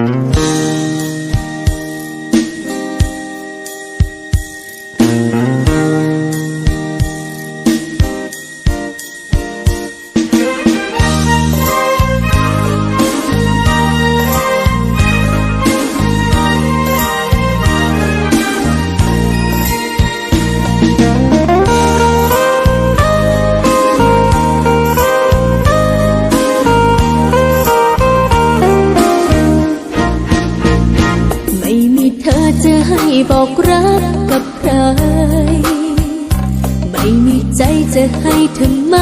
ไให้บอกรักกับใคร ไม่มีใจจะให้เธอไม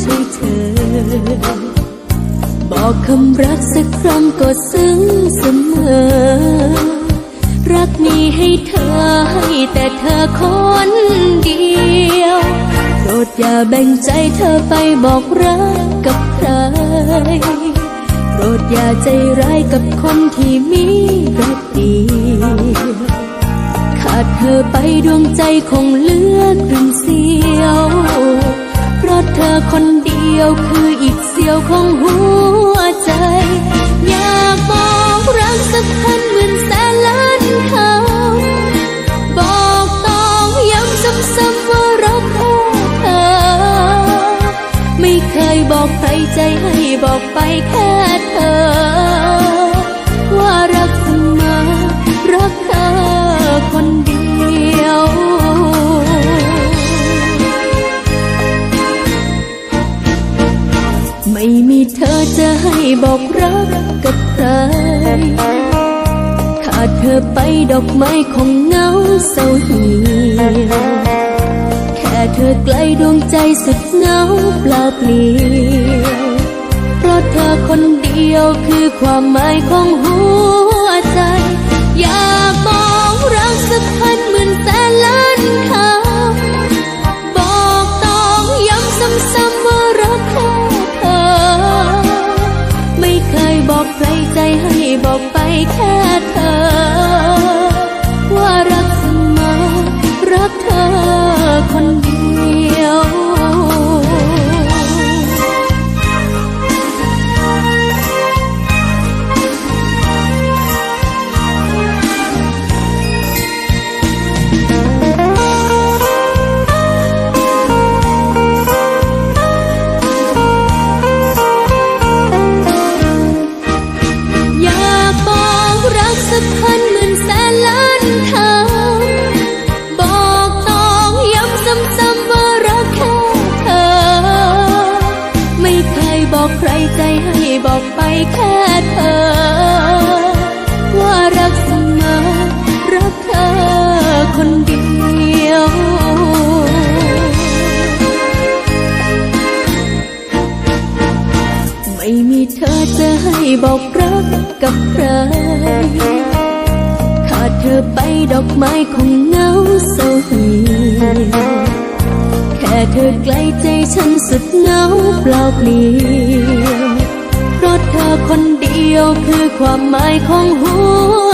ใช่เธอ บอกคำรักสักครั้งก็ซึ้งเสมอ รักมีให้เธอให้แต่เธอคนเดียวโปรดอย่าแบ่งใจเธอไปบอกรักกับใคร โปรดอย่าใจร้ายกับคนที่มีรักดี ขาดเธอไปดวงใจคงเลือครึ่งเสียว เพราะเธอคนเดียวคืออีกเสียวของหัวใจ อยากบอกรักสักพันหมื่นแสนล้านคำบอกต้องย้ำซ้ำๆว่ารักแค่เธอ ไม่เคยบอกใครใจให้บอกไปแค่ เธอ ว่ารักเสมอรักเธอคนเดียว ไม่มีเธอจะให้บอกรักกับใคร ขาดเธอไปดอกไม้คงเหงาเศร้าเหี่ยวแค่เธอไกลดวงใจสุดเหงาเปล่าเปลี่ยวเพราะเธอคน ยวคือความหมายของหัวใจ อยากบอก ใจให้บอกไปแค่เธอ ว่ารักเสมอรักเธอคนเดียวไม่มีเธอจะให้บอกรักกับใครขาดเธอไปดอกไม้คงเหงาเศร้าเหี่ยวแค่เธอไกล้ใจฉันสุดเหงาเปล่าเปลี่ยว เธอคนเดียวคือความหมายของหัว